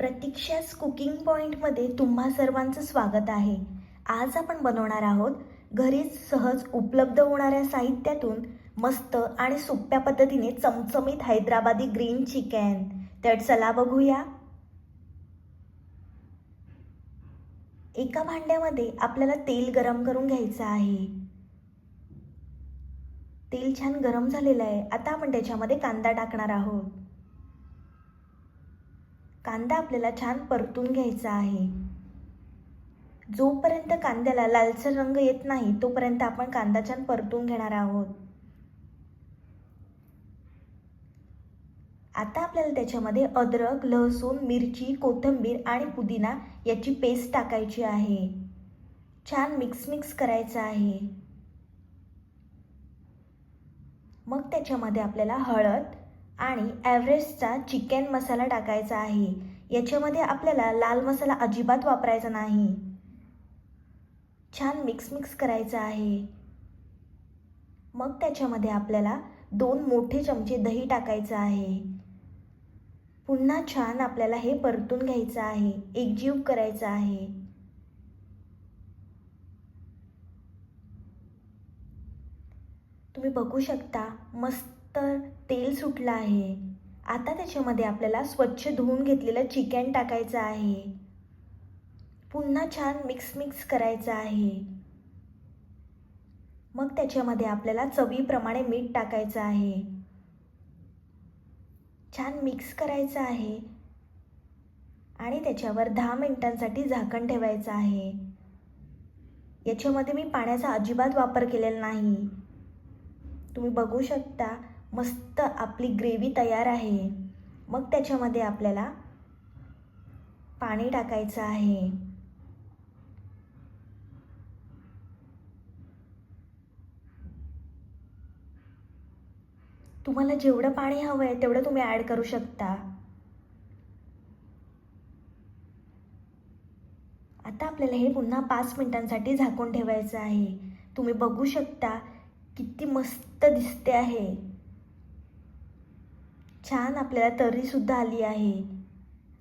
प्रतीक्षाच cooking पॉईंटमध्ये तुम्हा सर्वांचं स्वागत आहे. आज आपण बनवणार आहोत घरीच सहज उपलब्ध होणाऱ्या साहित्यातून मस्त आणि सोप्या पद्धतीने चमचमीत हैदराबादी ग्रीन चिकन. तर चला बघूया. एका भांड्यामध्ये आपल्याला तेल गरम करून घ्यायचं आहे. तेल छान गरम झालेलं आहे. आता आपण त्याच्यामध्ये कांदा टाकणार आहोत. कांदा आपल्याला छान परतून घ्यायचा आहे. जोपर्यंत कांद्याला लालसर रंग येत नाही तोपर्यंत आपण कांदा छान परतून घेणार आहोत. आता आपल्याला त्याच्यामध्ये अद्रक लसूण मिरची कोथिंबीर आणि पुदिना याची पेस्ट टाकायची आहे. छान मिक्स मिक्स करायचं आहे. मग त्याच्यामध्ये आपल्याला हळद आणि ॲव्हरेस्टचा चिकन मसाला टाकायचा आहे. याच्यामध्ये आपल्याला लाल मसाला अजिबात वापरायचा नाही. छान मिक्स मिक्स करायचं आहे. मग त्याच्यामध्ये आपल्याला दोन मोठे चमचे दही टाकायचं आहे. पुन्हा छान आपल्याला हे परतून घ्यायचं आहे. एकजीव करायचं आहे. तुम्ही बघू शकता मस्त तर तेल सुटलं आहे. आता त्याच्यामध्ये आपल्याला स्वच्छ धुवून घेतलेलं चिकन टाकायचं आहे. पुन्हा छान मिक्स मिक्स करायचं आहे. मग त्याच्यामध्ये आपल्याला चवीप्रमाणे मीठ टाकायचं आहे. छान मिक्स करायचं आहे. आणि त्याच्यावर दहा मिनिटांसाठी झाकण ठेवायचं आहे. याच्यामध्ये मी पाण्याचा अजिबात वापर केलेला नाही. तुम्ही बघू शकता मस्त आपली ग्रेव्ही तयार आहे. मग त्याच्यामध्ये आपल्याला पाणी टाकायचं आहे. तुम्हाला जेवढं पाणी हवं आहे तेवढं तुम्ही ॲड करू शकता. आता आपल्याला हे पुन्हा पाच मिनिटांसाठी झाकून ठेवायचं आहे. तुम्ही बघू शकता किती मस्त दिसते आहे. छान आपल्याला तर्रीसुद्धा आली आहे.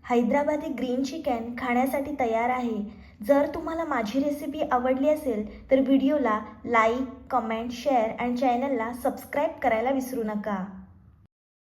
हैदराबादी ग्रीन चिकन खाण्यासाठी तयार आहे. जर तुम्हाला माझी रेसिपी आवडली असेल तर व्हिडिओला लाईक कमेंट शेअर आणि चॅनलला सबस्क्राईब करायला विसरू नका.